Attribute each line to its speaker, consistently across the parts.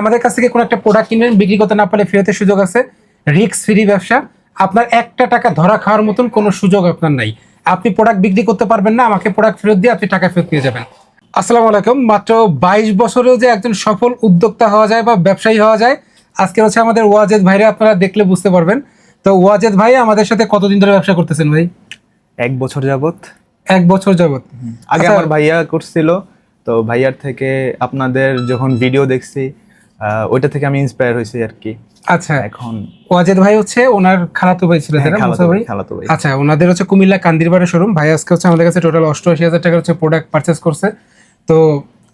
Speaker 1: আমাদের কাছ থেকে কোনো একটা প্রোডাক্ট কিনবেন বিক্রি করতে না পারলে ফেরতের সুযোগ আছে। রিক্স ফ্রি ব্যবসা। আপনার একটা টাকা ধরা খাওয়ার মতন কোনো সুযোগ আপনার নাই। আপনি প্রোডাক্ট বিক্রি করতে পারবেন না আমাকে প্রোডাক্ট ফেরত দিয়ে আপনি টাকা ফেরত পেয়ে যাবেন। আসসালামু আলাইকুম। মাত্র বাইশ বছরেও যে একজন সফল উদ্যোক্তা হওয়া যায় বা ব্যবসায়ী হওয়া যায় আজকে হচ্ছে আমাদের ওয়াজেদ ভাইরা আপনারা দেখলে বুঝতে পারবেন। তো ওয়াজেদ ভাই আমাদের সাথে কতদিন ধরে ব্যবসা করতেছেন ভাই?
Speaker 2: এক বছর যাবত
Speaker 1: এক বছর যাবত
Speaker 2: আগে
Speaker 1: আচ্ছা,
Speaker 2: আমার ভাইয়া করছিল তো ভাইয়ার থেকে আপনাদের যখন ভিডিও দেখছি ওইটা থেকে আমি ইন্সপায়ার হয়েছি আর কি।
Speaker 1: আচ্ছা
Speaker 2: এখন
Speaker 1: ওয়াজেদ ভাই হচ্ছে ওনার খালাতো ভাই তাই
Speaker 2: হ্যাঁ,
Speaker 1: মুসা ভাই
Speaker 2: ভাই, খালাতো ভাই।
Speaker 1: আচ্ছা ওনাদের হচ্ছে কুমিল্লা কান্দিরবাড়ের শোরুম ভাই আজকে হচ্ছে আমাদের কাছে টোটাল অষ্টআশি হাজার টাকার হচ্ছে প্রোডাক্ট পারচেস করছে। তো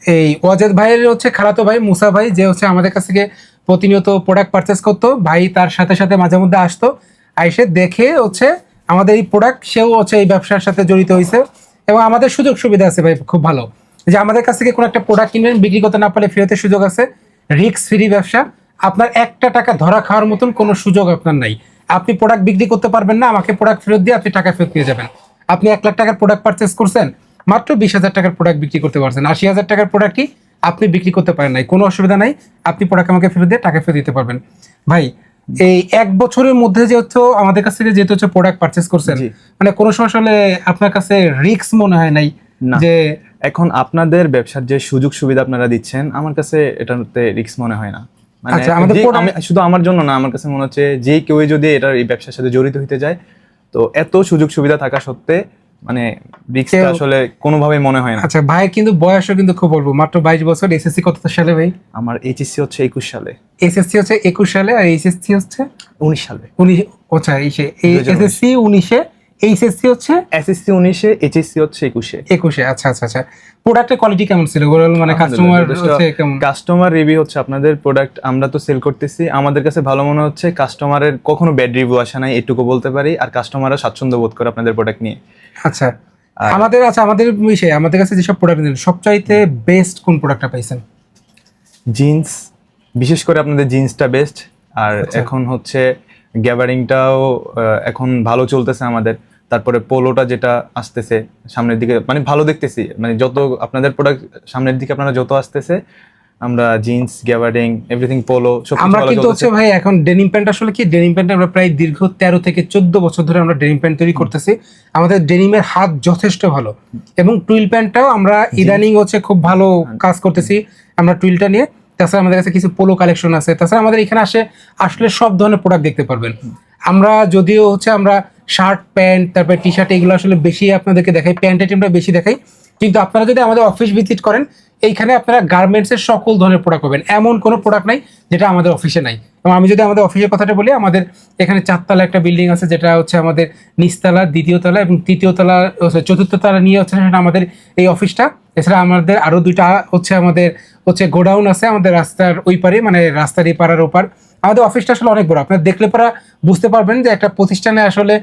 Speaker 1: এই ওয়াজেদ ভাইয়ের হচ্ছে খালাতো ভাই মুসা ভাই যে হচ্ছে আমাদের কাছ থেকে প্রতিনিয়ত প্রোডাক্ট পারচেস করতো। ভাই তার সাথে সাথে মাঝে মধ্যে আসতো আইসে দেখে হচ্ছে আমাদের এই প্রোডাক্ট সেও হচ্ছে এই ব্যবসার সাথে জড়িত হয়েছে এবং আমাদের সুযোগ সুবিধা আছে ভাই খুব ভালো। যে আমাদের কাছ থেকে কোনো একটা প্রোডাক্ট কিনবেন বিক্রি করতে না পারলে ফেরতের সুযোগ আছে। রিক্স ফ্রি ব্যবসা আপনার একটা টাকা ধরা খাওয়ার মতন কোনো সুযোগ আপনার নাই। আপনি প্রোডাক্ট বিক্রি করতে পারবেন না আমাকে প্রোডাক্ট ফেরত দিয়ে আপনি টাকা ফেরত পেয়ে যাবেন। আপনি এক লাখ টাকার প্রোডাক্ট পারচেস করছেন মাত্র বিশ হাজার টাকার প্রোডাক্ট বিক্রি করতে পারছেন। আশি হাজার টাকার প্রোডাক্টই আপনি বিক্রি করতে পারেন নাই। কোনো অসুবিধা নাই আপনি প্রোডাক্ট আমাকে ফেরত দিয়ে টাকা ফেরত দিতে পারবেন। ভাই এই এক বছরের মধ্যে যেহেতু আমাদের কাছ থেকে যেহেতু হচ্ছে প্রোডাক্ট পারচেস করছেন। মানে কোনো সময় আসলে আপনার কাছে রিস্ক মনে হয় নাই যে
Speaker 2: এখন আপনাদের ব্যবসার যে সুযোগ সুবিধা আপনারা দিচ্ছেন আমার কাছে এটাতে রিস্ক মনে হয় না। মানে
Speaker 1: আচ্ছা,
Speaker 2: শুধু আমার জন্য না আমার কাছে মনে হচ্ছে যে কেউই যদি এটার এই ব্যবসার সাথে জড়িত হতে যায় তো এত সুযোগ সুবিধা থাকা সত্ত্বে মানে আসলে কোনোভাবেই মনে হয় না।
Speaker 1: আচ্ছা ভাইয়ের কিন্তু বয়সও কিন্তু খুব অল্প মাত্র বাইশ বছর এসএসসি কত সালে ভাই?
Speaker 2: আমার এইচএসসি হচ্ছে একুশ সালে।
Speaker 1: এসএসসি হচ্ছে একুশ সালে আর এইচএসসি হচ্ছে?
Speaker 2: উনিশ সালে।
Speaker 1: উনিশ আচ্ছা এসএসসি উনিশে এইচএসসি হচ্ছে?
Speaker 2: এসএসসি উনিশে এইচএসসি হচ্ছে একুশে।
Speaker 1: একুশে আচ্ছা আচ্ছা আচ্ছা। প্রোডাক্টের কোয়ালিটি কেমন ছিল? ওভারঅল মানে কাস্টমার হচ্ছে কেমন?
Speaker 2: কাস্টমার রিভিউ হচ্ছে আপনাদের প্রোডাক্ট আমরা তো সেল করতেছি। আমাদের কাছে ভালো মনে হচ্ছে কাস্টমারের কখনো ব্যাড রিভিউ আসে নাই এটুকু বলতে পারি। আর কাস্টমাররা স্বাচ্ছন্দ্য বোধ করে আপনাদের প্রোডাক্ট নিয়ে।
Speaker 1: আচ্ছা। আমাদের আচ্ছা আমাদের বিষয়ে আমাদের কাছে যেসব প্রোডাক্ট সবচাইতে বেস্ট কোন প্রোডাক্টটা পাইছেন?
Speaker 2: জিন্স বিশেষ করে আপনাদের জিন্সটা বেস্ট আর
Speaker 1: আচ্ছা।
Speaker 2: এখন হচ্ছে গ্যাবারিংটাও এখন ভালো চলতেছে আমাদের। তারপরে পোলোটা যেটা আসতেছে সামনের দিকে মানে ভালো দেখতেছি মানে যত আপনাদের প্রোডাক্ট সামনের দিকে আপনারা যত আসতেছে আমরা জিন্স গ্যাবারিং এভরিথিং পোলো
Speaker 1: আমরা কিন্তু হচ্ছে ভাই এখন ডেনিম প্যান্ট আসলে কি ডেনিম প্যান্ট আমরা প্রায় দীর্ঘ তেরো থেকে চোদ্দ বছর ধরে আমরা ডেনিম প্যান্ট তৈরি করতেছি। আমাদের ডেনিমের হাত যথেষ্ট ভালো। এবং টুইল প্যান্টটাও আমরা ইদানিং হচ্ছে খুব ভালো কাজ করতেছি আমরা টুইলটা নিয়ে। তাছাড়া আমাদের কাছে কিছু পোলো কালেকশন আছে। তাছাড়া আমাদের এখানে আসে আসলে সব ধরনের প্রোডাক্ট দেখতে পারবেন। আমরা যদিও হচ্ছে আমরা শার্ট, প্যান্ট, তারপরে টি শার্ট এগুলো আসলে বেশি আপনাদেরকে দেখাই। প্যান্ট আইটেমটা বেশি দেখাই। কিন্তু আপনারা যদি আমাদের অফিস ভিজিট করেন, এইখানে আপনারা গার্মেন্টসের সকল ধরনের প্রোডাক্ট পাবেন। এমন কোনো প্রোডাক্ট নাই যেটা আমাদের অফিসে নাই। এবং আমি যদি আমাদের অফিসের কথাটা বলি, আমাদের এখানে চারতলা একটা বিল্ডিং আছে, যেটা হচ্ছে আমাদের নিচতলা দ্বিতীয় তলা এবং তৃতীয় তলা চতুর্থ তলা নিয়ে হচ্ছে সেটা আমাদের এই অফিসটা এছাড়া আমাদের আরও দুইটা হচ্ছে আমাদের হচ্ছে গোডাউন আছে আমাদের রাস্তার ওই পারে মানে রাস্তার এই পাড়ার ওপার। আমাদের অফিসটা আসলে অনেক বড়। আপনারা দেখলে পরা বুঝতে পারবেন যে একটা প্রতিষ্ঠানে আসলে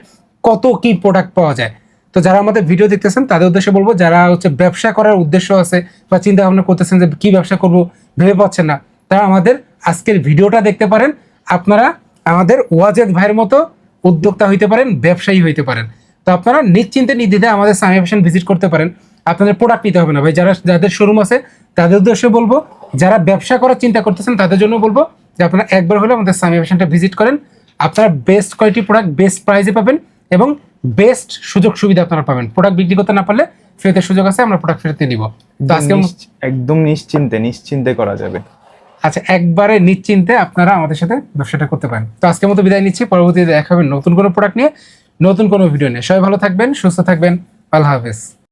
Speaker 1: কত কি প্রোডাক্ট পাওয়া যায়। তো যারা আমাদের ভিডিও দেখতেছেন, তাদের উদ্দেশ্যে বলব, যারা হচ্ছে ব্যবসা করার উদ্দেশ্য আছে বা চিন্তা ভাবনা করতেছেন যে কি ব্যবসা করব, ভেবে পাচ্ছেন না, তারা আমাদের আজকের ভিডিওটা দেখতে পারেন। আপনারা আমাদের ওয়াজেদ ভাইয়ের মতো উদ্যোক্তা হইতে পারেন, ব্যবসায়ী হইতে পারেন। তো আপনারা নিশ্চিন্তে নির্দ্বিধায় আমাদের সামি ফ্যাশন ভিজিট করতে পারেন। আপনাদের প্রোডাক্ট নিতে হবে না। ভাই, যারা, যাদের শোরুম আছে, তাদের উদ্দেশ্যে বলব, যারা ব্যবসা করার চিন্তা করতেছেন, তাদের জন্য বলব যে আপনারা একবার হলে আমাদের সামি ভিজিট করেন। আপনারা বেস্ট কোয়ালিটি প্রোডাক্ট বেস্ট প্রাইসে পাবেন এবং বেস্ট সুযোগ সুবিধা আপনারা পাবেন। প্রোডাক্ট বিক্রি করতে না পারলে ফেরতের সুযোগ আছে আমরা প্রোডাক্ট ফেরত দিব তো আজকে
Speaker 2: একদম নিশ্চিন্তে নিশ্চিন্তে করা যাবে।
Speaker 1: আচ্ছা একবারে নিশ্চিন্তে আপনারা আমাদের সাথে ব্যবসাটা করতে পারেন। তো আজকের মতো বিদায় নিচ্ছি পরবর্তীতে দেখা হবে নতুন কোনো প্রোডাক্ট নিয়ে নতুন কোনো ভিডিও নিয়ে। সবাই ভালো থাকবেন সুস্থ থাকবেন। আল্লাহ হাফেজ।